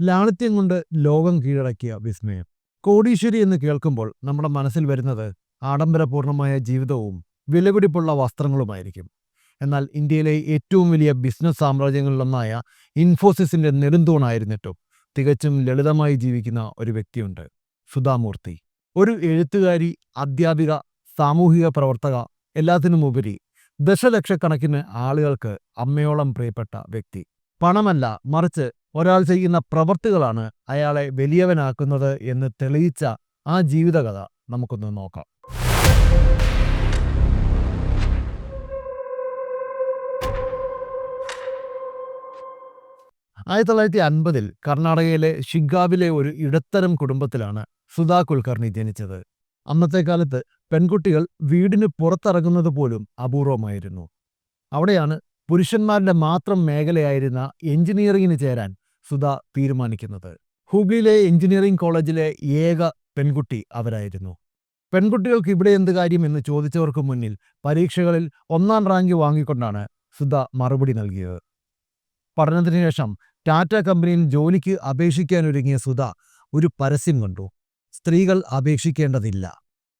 ലാളിത്യം കൊണ്ട് ലോകം കീഴടക്കിയ വിസ്മയം. കോടീശ്വരി എന്ന് കേൾക്കുമ്പോൾ നമ്മുടെ മനസ്സിൽ വരുന്നത് ആഡംബരപൂർണമായ ജീവിതവും വിലപിടിപ്പുള്ള വസ്ത്രങ്ങളുമായിരിക്കും. എന്നാൽ ഇന്ത്യയിലെ ഏറ്റവും വലിയ ബിസിനസ് സാമ്രാജ്യങ്ങളിലൊന്നായ ഇൻഫോസിസിന്റെ നെടുന്തൂണായിരുന്നിട്ടും തികച്ചും ലളിതമായി ജീവിക്കുന്ന ഒരു വ്യക്തിയുണ്ട് സുധാമൂർത്തി. ഒരു എഴുത്തുകാരി അധ്യാപിക സാമൂഹിക പ്രവർത്തക എല്ലാത്തിനുമുപരി ദശലക്ഷക്കണക്കിന് ആളുകൾക്ക് അമ്മയോളം പ്രിയപ്പെട്ട വ്യക്തി. പണമല്ല മറിച്ച് ഒരാൾ ചെയ്യുന്ന പ്രവർത്തികളാണ് അയാളെ വലിയവനാക്കുന്നത് എന്ന് തെളിയിച്ച ആ ജീവിതകഥ നമുക്കൊന്ന് നോക്കാം. ആയിരത്തി തൊള്ളായിരത്തി അൻപതിൽ കർണാടകയിലെ ഷിഗാവിലെ ഒരു ഇടത്തരം കുടുംബത്തിലാണ് സുധാ കുൽക്കർണി ജനിച്ചത്. അന്നത്തെ കാലത്ത് പെൺകുട്ടികൾ വീടിന് പുറത്തിറങ്ങുന്നത് പോലും അപൂർവമായിരുന്നു. അവിടെയാണ് പുരുഷന്മാരുടെ മാത്രം മേഖലയായിരുന്ന എഞ്ചിനീയറിംഗിന് ചേരാൻ സുധ തീരുമാനിക്കുന്നത്. ഹുഗ്ലിയിലെ എഞ്ചിനീയറിംഗ് കോളേജിലെ ഏക പെൺകുട്ടി അവരായിരുന്നു. പെൺകുട്ടികൾക്ക് ഇവിടെ എന്ത് കാര്യം എന്ന് ചോദിച്ചവർക്ക് മുന്നിൽ പരീക്ഷകളിൽ ഒന്നാം റാങ്ക് വാങ്ങിക്കൊണ്ടാണ് സുധ മറുപടി നൽകിയത്. പഠനത്തിന് ശേഷം ടാറ്റ കമ്പനിയിൽ ജോലിക്ക് അപേക്ഷിക്കാനൊരുങ്ങിയ സുധ ഒരു പരസ്യം കണ്ടു. സ്ത്രീകൾ അപേക്ഷിക്കേണ്ടതില്ല.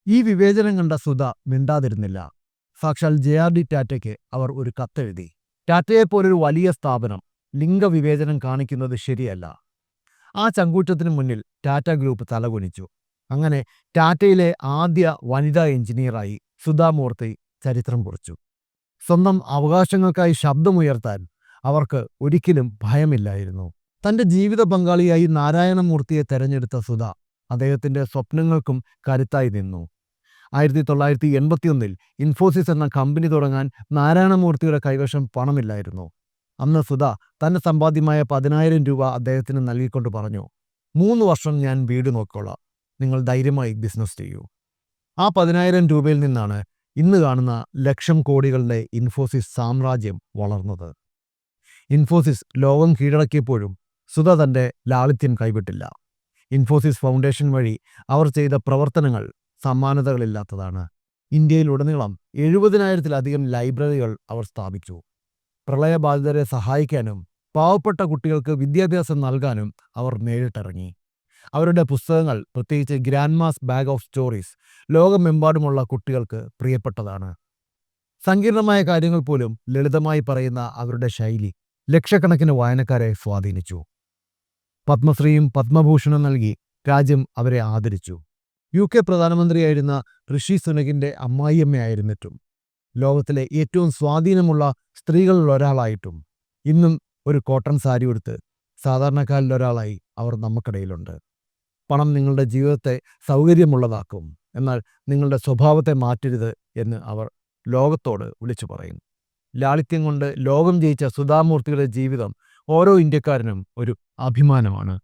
ഈ വിവേചനം കണ്ട സുധ മിണ്ടാതിരുന്നില്ല. സാക്ഷാൽ ജെ ആർ ഡി ടാറ്റയ്ക്ക് അവർ ഒരു കത്തെഴുതി. ടാറ്റയെപ്പോലൊരു വലിയ സ്ഥാപനം ലിംഗവിവേചനം കാണിക്കുന്നത് ശരിയല്ല. ആ ചങ്കൂറ്റത്തിന് മുന്നിൽ ടാറ്റ ഗ്രൂപ്പ് തലകുനിച്ചു. അങ്ങനെ ടാറ്റയിലെ ആദ്യ വനിതാ എഞ്ചിനീയറായി സുധാമൂർത്തി ചരിത്രം കുറിച്ചു. സ്വന്തം അവകാശങ്ങൾക്കായി ശബ്ദമുയർത്താൻ അവർക്ക് ഒരിക്കലും ഭയമില്ലായിരുന്നു. തന്റെ ജീവിത പങ്കാളിയായി നാരായണമൂർത്തിയെ തെരഞ്ഞെടുത്ത സുധ അദ്ദേഹത്തിന്റെ സ്വപ്നങ്ങൾക്കും കരുത്തായി നിന്നു. ആയിരത്തി തൊള്ളായിരത്തി എൺപത്തിയൊന്നിൽ ഇൻഫോസിസ് എന്ന കമ്പനി തുടങ്ങാൻ നാരായണമൂർത്തിയുടെ കൈവശം പണമില്ലായിരുന്നു. അന്ന് സുധ തന്റെ സമ്പാദ്യമായ പതിനായിരം രൂപ അദ്ദേഹത്തിന് നൽകിക്കൊണ്ട് പറഞ്ഞു മൂന്ന് വർഷം ഞാൻ വീട് നോക്കിക്കൊള്ളാം നിങ്ങൾ ധൈര്യമായി ബിസിനസ് ചെയ്യൂ. ആ പതിനായിരം രൂപയിൽ നിന്നാണ് ഇന്ന് കാണുന്ന ലക്ഷം കോടികളുടെ ഇൻഫോസിസ് സാമ്രാജ്യം വളർന്നത്. ഇൻഫോസിസ് ലോകം കീഴടക്കിയപ്പോഴും സുധ തന്റെ ലാളിത്യം കൈവിട്ടില്ല. ഇൻഫോസിസ് ഫൗണ്ടേഷൻ വഴി അവർ ചെയ്ത പ്രവർത്തനങ്ങൾ സമ്മാനതകളില്ലാത്തതാണ്. ഇന്ത്യയിലുടനീളം എഴുപതിനായിരത്തിലധികം ലൈബ്രറികൾ അവർ സ്ഥാപിച്ചു. പ്രളയബാധിതരെ സഹായിക്കാനും പാവപ്പെട്ട കുട്ടികൾക്ക് വിദ്യാഭ്യാസം നൽകാനും അവർ നേരിട്ടിറങ്ങി. അവരുടെ പുസ്തകങ്ങൾ പ്രത്യേകിച്ച് ഗ്രാൻഡ്മാസ് ബാഗ് ഓഫ് സ്റ്റോറീസ് ലോകമെമ്പാടുമുള്ള കുട്ടികൾക്ക് പ്രിയപ്പെട്ടതാണ്. സങ്കീർണമായ കാര്യങ്ങൾ പോലും ലളിതമായി പറയുന്ന അവരുടെ ശൈലി ലക്ഷക്കണക്കിന് വായനക്കാരെ സ്വാധീനിച്ചു. പത്മശ്രീയും പത്മഭൂഷണം നൽകി രാജ്യം അവരെ ആദരിച്ചു. യു കെ പ്രധാനമന്ത്രിയായിരുന്ന ഋഷി സുനകിന്റെ അമ്മായിയമ്മയായിരുന്നിട്ടും ലോകത്തിലെ ഏറ്റവും സ്വാധീനമുള്ള സ്ത്രീകളിൽ ഒരാളായിട്ടും ഇന്നും ഒരു കോട്ടൺ സാരി ഉടുത്ത് സാധാരണക്കാരിൽ ഒരാളായി അവർ നമുക്കിടയിലുണ്ട്. പണം നിങ്ങളുടെ ജീവിതത്തെ സൗകര്യമുള്ളതാക്കും എന്നാൽ നിങ്ങളുടെ സ്വഭാവത്തെ മാറ്റരുത് എന്ന് അവർ ലോകത്തോട് വിളിച്ചു പറയും. ലാളിത്യം കൊണ്ട് ലോകം ജയിച്ച സുധാമൂർത്തിയുടെ ജീവിതം ഓരോ ഇന്ത്യക്കാരനും ഒരു അഭിമാനമാണ്.